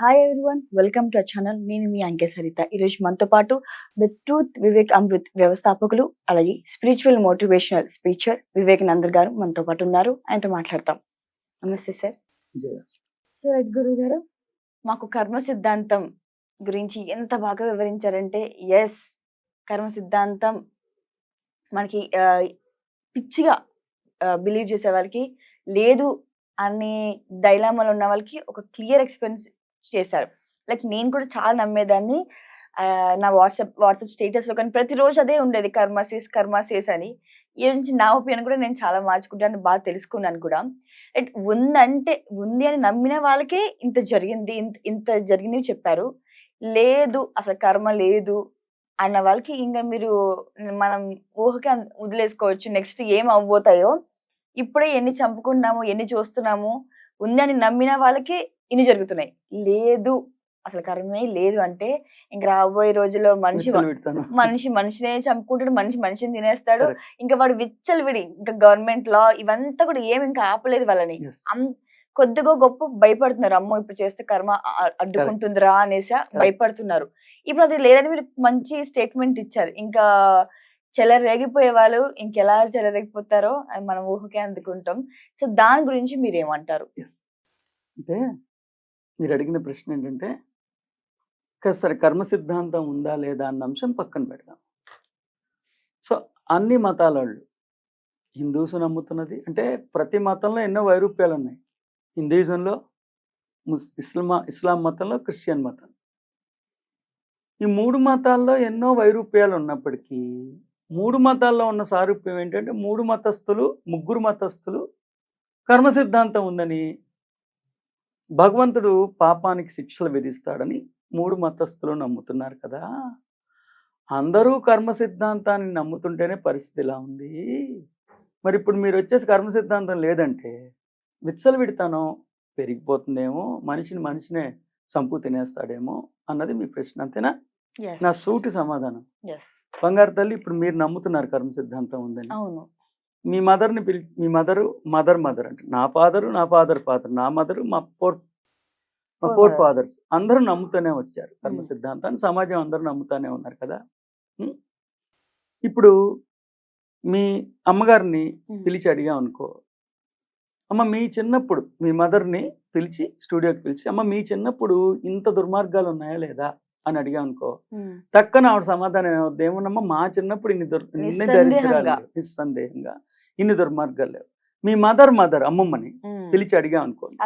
Hi everyone welcome to channel నేను మీ అంకే సరిత ఈరోజు మనతో పాటు ద ట్రూత్ వివేక్ అమృత్ వ్యవస్థాపకులు అలాగే spiritual motivational speaker Vivekananda గారు మనతో పాటు ఉన్నారు. ఆయనతో మాట్లాడతాం. నమస్తే సార్ సో రైట్ గురువు గారు మాకు కర్మ సిద్ధాంతం గురించి ఎంత బాగా వివరించారంటే ఎస్ కర్మ సిద్ధాంతం మనకి పిచ్చిగా బిలీవ్ చేసే వాళ్ళకి లేదు అనే డైలామాలో ఉన్న వాళ్ళకి ఒక క్లియర్ ఎక్స్పీరియన్స్ చేశారు. లైక్ నేను కూడా చాలా నమ్మేదాన్ని. నా వాట్సాప్ వాట్సాప్ స్టేటస్లో కానీ ప్రతిరోజు అదే ఉండేది కర్మసీస్ కర్మసీస్ అని. ఈ రోజు నుంచి నా ఒపీనియన్ కూడా నేను చాలా మార్చుకుంటాను బాగా తెలుసుకున్నాను కూడా. లైక్ ఉందంటే ఉంది అని నమ్మిన వాళ్ళకే ఇంత జరిగింది ఇంత ఇంత జరిగింది చెప్పారు. లేదు అసలు కర్మ లేదు అన్న వాళ్ళకి ఇంకా మీరు మనం ఊహకి వదిలేసుకోవచ్చు. నెక్స్ట్ ఏం అవ్వబోతాయో. ఇప్పుడే ఎన్ని చంపుకున్నాము ఎన్ని చూస్తున్నాము ఉంది అని నమ్మిన వాళ్ళకి ఇన్ని జరుగుతున్నాయి. లేదు అసలు కర్మే లేదు అంటే ఇంక రాబోయే రోజుల్లో మనిషి మనిషి మనిషినే చంపుకుంటాడు మనిషి మనిషిని తినేస్తాడు. ఇంకా వాడు విచ్చలు విడి ఇంకా గవర్నమెంట్ లా ఇవంతా కూడా ఏమి ఇంకా ఆపలేదు వాళ్ళని. కొద్దిగా గొప్ప భయపడుతున్నారు. అమ్మో ఇప్పుడు చేస్తే కర్మ అడ్డుకుంటుందిరా అనేసి భయపడుతున్నారు. ఇప్పుడు అది లేదని మీరు మంచి స్టేట్మెంట్ ఇచ్చారు. ఇంకా చెలరేగిపోయే వాళ్ళు ఇంకెలా చెలరేగిపోతారో అది మనం ఊహకే అందుకుంటాం. సో దాని గురించి మీరు ఏమంటారు Yes. అంటే మీరు అడిగిన ప్రశ్న ఏంటంటే సరే కర్మ సిద్ధాంతం ఉందా లేదా అన్న అంశం పక్కన పెడదాం. సో అన్ని మతాల వాళ్ళు హిందూస్ నమ్ముతున్నది అంటే ప్రతి మతంలో ఎన్నో వైరూప్యాలు ఉన్నాయి హిందూయిజంలో ముస్ ఇస్లామా ఇస్లాం మతంలో క్రిస్టియన్ మతం. ఈ మూడు మతాల్లో ఎన్నో వైరూప్యాలు ఉన్నప్పటికీ మూడు మతాల్లో ఉన్న సారూప్యం ఏంటంటే మూడు మతస్థులు ముగ్గురు మతస్థులు కర్మ సిద్ధాంతం ఉందని భగవంతుడు పాపానికి శిక్షలు విధిస్తాడని మూడు మతస్థులు నమ్ముతున్నారు కదా. అందరూ కర్మ సిద్ధాంతాన్ని నమ్ముతుంటేనే పరిస్థితి ఇలా ఉంది. మరి ఇప్పుడు మీరు వచ్చేసి కర్మ సిద్ధాంతం లేదంటే విచ్చలు విడతానో పెరిగిపోతుందేమో మనిషిని మనిషినే చంపు తినేస్తాడేమో అన్నది మీ ప్రశ్న అంతేనా? నా సూటి సమాధానం. బంగారు తల్లి ఇప్పుడు మీరు నమ్ముతున్నారు కర్మ సిద్ధాంతం ఉందని. అవును. మీ మదర్ని పిలి మీ మదరు మదర్ మదర్ అంటే నా ఫాదరు నా ఫాదర్ ఫాదర్ నా మదరు మా ఫోర్ మా ఫోర్. ఫాదర్స్ అందరూ నమ్ముతూనే వచ్చారు కర్మ. సిద్ధాంతాన్ని సమాజం అందరూ నమ్ముతానే ఉన్నారు కదా? ఇప్పుడు మీ అమ్మగారిని. పిలిచి అడిగాం అనుకో అమ్మ మీ చిన్నప్పుడు మీ మదర్ని పిలిచి స్టూడియోకి పిలిచి అమ్మ మీ చిన్నప్పుడు ఇంత దుర్మార్గాలు ఉన్నాయా లేదా అని అడిగాం అనుకో. తక్కన ఆవిడ సమాధానం ఏమవుద్ది ఏమన్నమ్మా మా చిన్నప్పుడు ఇన్ని దుర్ ఇన్ని నిస్సందేహంగా. ఇన్ని దుర్మార్గాలు లేవు. మీ మదర్ మదర్ అమ్మమ్మని. పిలిచి అడిగాం అనుకోండి.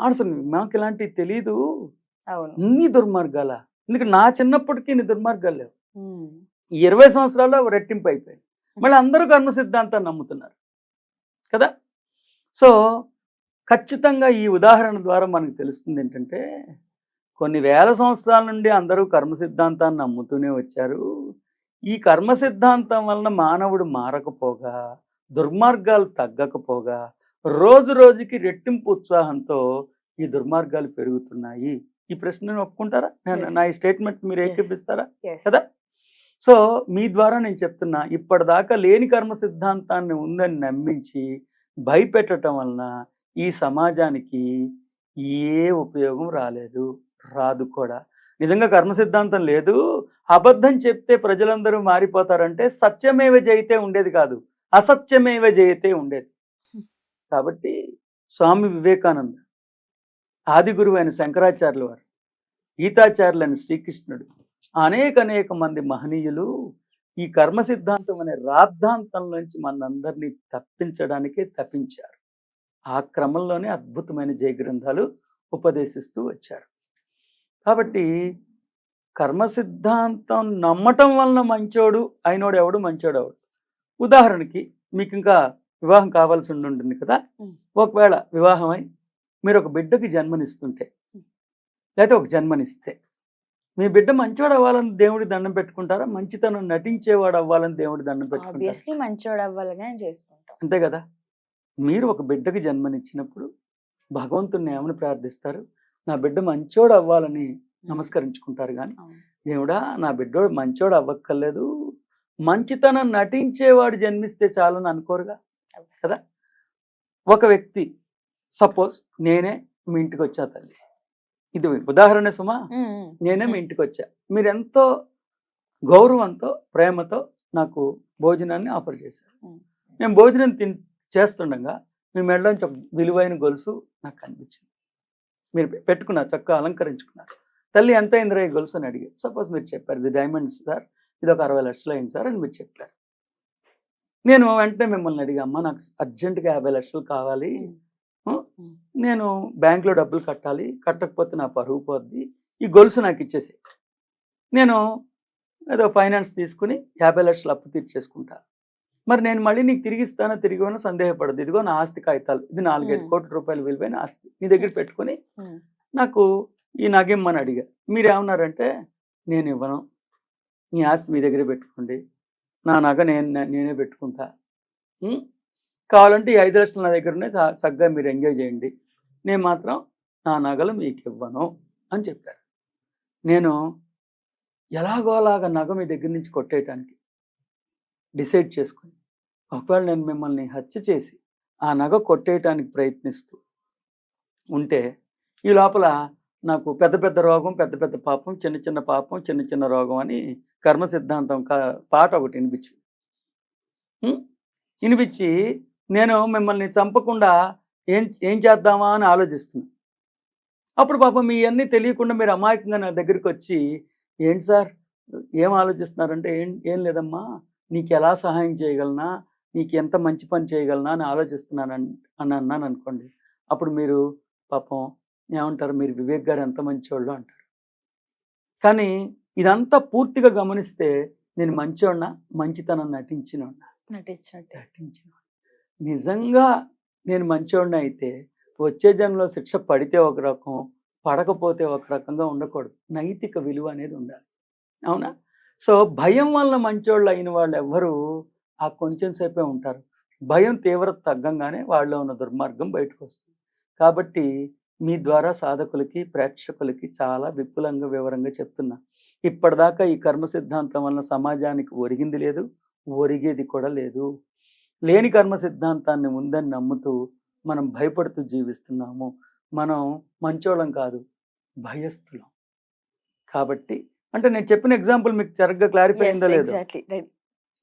అస్సలు లేదంటారు మాకు ఇలాంటివి తెలీదు. ఇన్ని దుర్మార్గాల? ఎందుకంటే నా చిన్నప్పటికీ ఇన్ని దుర్మార్గాలు లేవు. ఇరవై సంవత్సరాల్లో రెట్టింపు అయిపోయాయి మళ్ళీ అందరూ కర్మ సిద్ధాంతాన్ని నమ్ముతున్నారు. కదా? సో ఖచ్చితంగా ఈ ఉదాహరణ ద్వారా మనకు తెలుస్తుంది ఏంటంటే కొన్ని వేల సంవత్సరాల నుండి అందరూ కర్మ సిద్ధాంతాన్ని నమ్ముతూనే వచ్చారు. ఈ కర్మ సిద్ధాంతం వలన మానవుడు మారకపోగా దుర్మార్గాలు తగ్గకపోగా రోజు రోజుకి రెట్టింపు ఉత్సాహంతో ఈ దుర్మార్గాలు పెరుగుతున్నాయి ఈ ప్రశ్నను ఒప్పుకుంటారా నేను-. నా ఈ స్టేట్మెంట్ మీరు. ఏకీపిస్తారా. కదా సో మీ ద్వారా నేను చెప్తున్నా ఇప్పటిదాకా లేని కర్మ సిద్ధాంతాన్ని ఉందని నమ్మించి భయపెట్టడం వలన ఈ సమాజానికి ఏ ఉపయోగం రాలేదు రాదు కూడా నిజంగా కర్మ సిద్ధాంతం లేదు. అబద్ధం చెప్తే ప్రజలందరూ మారిపోతారంటే సత్యమేవ జయితే ఉండేది కాదు. అసత్యమేవ జయితే ఉండేది. కాబట్టి స్వామి వివేకానంద ఆది గురువు అయిన శంకరాచార్యుల వారు గీతాచార్యులైన శ్రీకృష్ణుడు అనేక అనేక మంది మహనీయులు ఈ కర్మ సిద్ధాంతం అనే రాద్ధాంతంలోంచి మనందరినీ తప్పించడానికే తప్పించారు. ఆ క్రమంలోనే అద్భుతమైన జయ గ్రంథాలు ఉపదేశిస్తూ వచ్చారు. కాబట్టి కర్మ సిద్ధాంతం నమ్మటం వలన మంచోడు అయినోడు ఎవడు? మంచోడు ఎవడు? ఉదాహరణకి మీకు ఇంకా వివాహం కావాల్సి ఉండి ఉంటుంది కదా. ఒకవేళ వివాహమై మీరు ఒక బిడ్డకి జన్మనిస్తుంటే లేకపోతే ఒక జన్మనిస్తే మీ బిడ్డ మంచివాడు అవ్వాలని దేవుడి దండం పెట్టుకుంటారా? మంచితనం నటించేవాడు అవ్వాలని దేవుడి దండం పెట్టుకుంటారా? మంచోడు అవ్వాలని చేసుకుంటాం. అంతే కదా? మీరు ఒక బిడ్డకి జన్మనిచ్చినప్పుడు భగవంతుణ్ణి ఏమని ప్రార్థిస్తారు? నా బిడ్డ మంచోడు అవ్వాలని నమస్కరించుకుంటారు కానీ. దేవుడా నా బిడ్డోడు మంచోడు అవ్వక్కర్లేదు. మంచితనం నటించేవాడు జన్మిస్తే చాలని అనుకోరుగా కదా? ఒక వ్యక్తి సపోజ్ నేనే మీ ఇంటికి వచ్చా తల్లి. ఇది ఉదాహరణ సుమా. నేనే మీ ఇంటికి వచ్చా మీరు ఎంతో గౌరవంతో ప్రేమతో నాకు భోజనాన్ని ఆఫర్ చేశారు. మ్మ్. నేను భోజనం తిన్ చేస్తుండగా మీ మెడలోంచి విలువైన గొలుసు నాకు కనిపించింది. మీరు పెట్టుకున్నారు చక్కగా అలంకరించుకున్నారు. తల్లి ఎంత అయిందిరా ఈ గొలుసు అని అడిగారు. సపోజ్ మీరు చెప్పారు ఇది డైమండ్స్ సార్ ఇది ఒక అరవై లక్షలు అయింది సార్ అని మీరు చెప్పారు. నేను వెంటనే మిమ్మల్ని అడిగా అమ్మ నాకు అర్జెంటుగా యాభై లక్షలు కావాలి? నేను బ్యాంక్లో డబ్బులు కట్టాలి కట్టకపోతే నా పరుగు పోద్ది. ఈ గొలుసు నాకు ఇచ్చేసి నేను ఏదో ఫైనాన్స్ తీసుకుని యాభై లక్షలు అప్పు తీర్చేసుకుంటా. మరి నేను మళ్ళీ నీకు తిరిగి ఇస్తానో తిరిగి ఇవ్వనో? సందేహపడదు. ఇదిగో నా ఆస్తి కాగితాలు. ఇది నాలుగైదు. కోట్ల రూపాయలు విలువైన ఆస్తి. నీ దగ్గర పెట్టుకుని. నాకు ఈ నగిమ్మని అడిగా. మీరు ఏమన్నారంటే నేను ఇవ్వను. మీ ఆస్తి మీ దగ్గరే పెట్టుకోండి. నా నగ నేను నేనే పెట్టుకుంటా? కావాలంటే ఈ ఐదు లక్షలు నా దగ్గర ఉన్నాయి. చక్కగా మీరు ఎంజాయ్ చేయండి. నేను మాత్రం నా నగలు మీకు ఇవ్వను అని చెప్పారు. నేను ఎలాగో అలాగా నగ మీ దగ్గర నుంచి కొట్టేయటానికి డిసైడ్ చేసుకుని ఒకవేళ నేను మిమ్మల్ని హత్య చేసి ఆ నగ కొట్టేయటానికి ప్రయత్నిస్తూ ఉంటే ఈ లోపల నాకు పెద్ద పెద్ద రోగం పెద్ద పెద్ద పాపం చిన్న చిన్న పాపం చిన్న చిన్న రోగం అని కర్మ సిద్ధాంతం కా- పాట ఒకటి వినిపించింది. వినిపించి నేను మిమ్మల్ని చంపకుండా ఏం ఏం చేద్దామా అని ఆలోచిస్తున్నా. అప్పుడు పాపం మీ అన్నీ తెలియకుండా మీరు అమాయకంగా నా దగ్గరికి వచ్చి ఏంటి సార్? ఏం ఆలోచిస్తున్నారంటే ఏం ఏం లేదమ్మా? నీకు ఎలా సహాయం చేయగలనా? నీకు ఎంత మంచి పని చేయగలనా అని ఆలోచిస్తున్నాను అని అని అన్నాను అనుకోండి. అప్పుడు మీరు పాపం ఏమంటారు? మీరు వివేక్ గారు ఎంత మంచివాళ్ళు అంటారు. కానీ ఇదంతా పూర్తిగా గమనిస్తే నేను మంచివాడినా మంచితనం నటించినట్టు నటించిన నిజంగా నేను మంచివాడిని అయితే వచ్చే జన్మలో శిక్ష పడితే ఒక రకం పడకపోతే ఒక రకంగా ఉండకూడదు. నైతిక విలువ అనేది ఉండాలి. అవునా? సో భయం వల్ల మంచోళ్ళు అయిన వాళ్ళు ఎవ్వరూ ఆ కొంచెం సేపే ఉంటారు. భయం తీవ్రత తగ్గంగానే వాళ్ళలో ఉన్న దుర్మార్గం బయటకు వస్తుంది కాబట్టి మీ ద్వారా సాధకులకి ప్రేక్షకులకి చాలా విపులంగా వివరంగా చెప్తున్నా. ఇప్పటిదాకా ఈ కర్మ సిద్ధాంతం వలన సమాజానికి ఒరిగింది లేదు ఒరిగేది కూడా లేదు. లేని కర్మ సిద్ధాంతాన్ని ఉందని నమ్ముతూ మనం భయపడుతూ జీవిస్తున్నాము. మనం మంచోళం కాదు భయస్థులం. కాబట్టి అంటే నేను చెప్పిన ఎగ్జాంపుల్ మీకు సరిగ్గా క్లారిఫై అయిందో లేదో.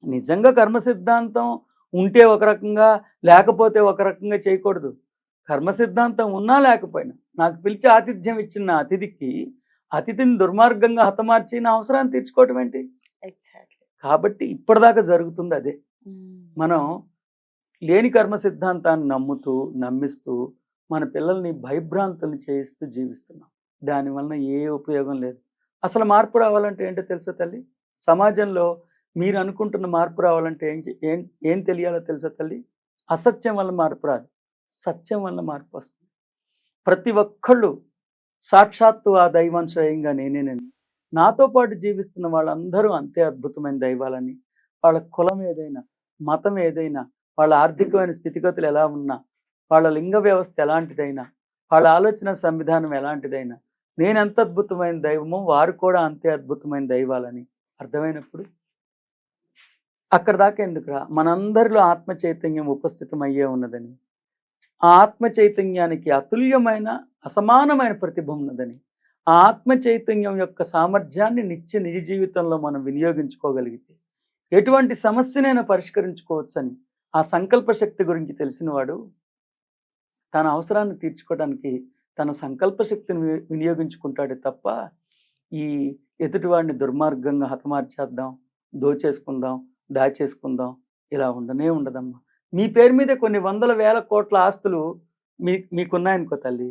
నిజంగా కర్మ సిద్ధాంతం ఉంటే ఒక రకంగా లేకపోతే ఒక రకంగా చేయకూడదు. కర్మ సిద్ధాంతం ఉన్నా లేకపోయినా నాకు పిలిచి ఆతిథ్యం ఇచ్చిన అతిథికి అతిథిని దుర్మార్గంగా హతమార్చి నా అవసరాన్ని తీర్చుకోవటం ఏంటి? కాబట్టి ఇప్పటిదాకా జరుగుతుంది అదే. మనం లేని కర్మ సిద్ధాంతాన్ని నమ్ముతూ నమ్మిస్తూ మన పిల్లల్ని భయభ్రాంతులు చేయిస్తూ జీవిస్తున్నాం. దానివలన ఏ ఉపయోగం లేదు. అసలు మార్పు రావాలంటే ఏంటో తెలుసా తల్లి? సమాజంలో మీరు అనుకుంటున్న మార్పు రావాలంటే ఏం చే- ఏం ఏం తెలియాలో తెలుసా తల్లి? అసత్యం వల్ల మార్పు రాదు. సత్యం వల్ల మార్పు వస్తుంది. ప్రతి ఒక్కళ్ళు సాక్షాత్తు ఆ దైవం స్వయంగా నేనేనని నాతో పాటు జీవిస్తున్న వాళ్ళందరూ అంతే అద్భుతమైన దైవాలని. వాళ్ళ కులం ఏదైనా మతం ఏదైనా వాళ్ళ ఆర్థికమైన స్థితిగతులు ఎలా ఉన్నా వాళ్ళ లింగ వ్యవస్థ ఎలాంటిదైనా వాళ్ళ ఆలోచన సంవిధానం ఎలాంటిదైనా నేను ఎంత అద్భుతమైన దైవమో వారు కూడా అంతే అద్భుతమైన దైవాలని. అర్థమైనప్పుడు అక్కడ దాకా ఎందుకురా? మనందరిలో ఆత్మ చైతన్యం ఉపస్థితం అయ్యే ఉన్నదని. ఆ ఆత్మ చైతన్యానికి అతుల్యమైన అసమానమైన ప్రతిభ ఉన్నదని. ఆ ఆత్మ చైతన్యం యొక్క సామర్థ్యాన్ని నిత్య నిజ జీవితంలో మనం వినియోగించుకోగలిగితే ఎటువంటి సమస్యనైనా పరిష్కరించుకోవచ్చని ఆ సంకల్ప శక్తి గురించి తెలిసినవాడు తన అవసరాన్ని తీర్చుకోవడానికి తన సంకల్ప శక్తిని వినియోగించుకుంటాడే తప్ప ఈ ఎదుటివాడిని దుర్మార్గంగా హతమార్చేద్దాం దోచేసుకుందాం దాచేసుకుందాం. ఇలా ఉండనే ఉండదమ్మా. మీ పేరు మీద కొన్ని వందల వేల కోట్ల ఆస్తులు మీ మీకున్నాయనుకో తల్లి.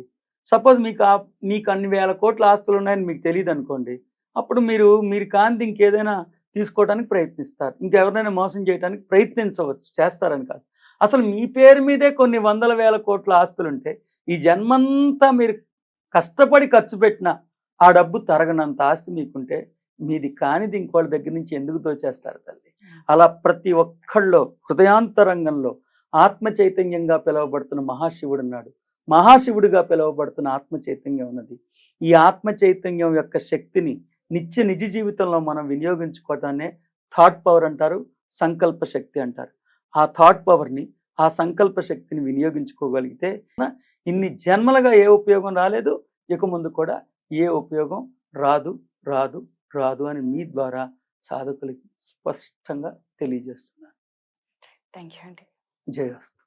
సపోజ్ మీకు ఆ మీకు అన్ని వేల కోట్ల ఆస్తులు ఉన్నాయని మీకు తెలియదు అనుకోండి అప్పుడు మీరు మీరు కాంతి ఇంకేదైనా తీసుకోవడానికి ప్రయత్నిస్తారు. ఇంకెవరినైనా మోసం చేయడానికి ప్రయత్నించవచ్చు. చేస్తారని కాదు. అసలు మీ పేరు మీదే కొన్ని వందల వేల కోట్ల ఆస్తులు ఉంటే ఈ జన్మంతా మీరు కష్టపడి ఖర్చు పెట్టిన ఆ డబ్బు తరగనంత ఆస్తి మీకుంటే మీది కానిది ఇంకోళ్ళ దగ్గర నుంచి ఎందుకు దోచేస్తారు తల్లి? అలా ప్రతి ఒక్కళ్ళు హృదయాంతరంగంలో ఆత్మ చైతన్యంగా పిలువబడుతున్న మహాశివుడు ఉన్నాడు. మహాశివుడిగా పిలువబడుతున్న ఆత్మ చైతన్యం ఉన్నది. ఈ ఆత్మ చైతన్యం యొక్క శక్తిని నిత్య నిజ జీవితంలో మనం వినియోగించుకోవటాన్నే థాట్ పవర్ అంటారు సంకల్ప శక్తి అంటారు. ఆ థాట్ పవర్ని ఆ సంకల్ప శక్తిని వినియోగించుకోగలిగితే ఇన్ని జన్మలుగా ఏ ఉపయోగం రాలేదు ఇక ముందు కూడా ఏ ఉపయోగం రాదు రాదు రాదు అని మీ ద్వారా సాధకులకి స్పష్టంగా తెలియజేస్తున్నాను. థ్యాంక్ యూ అండి జయస్తు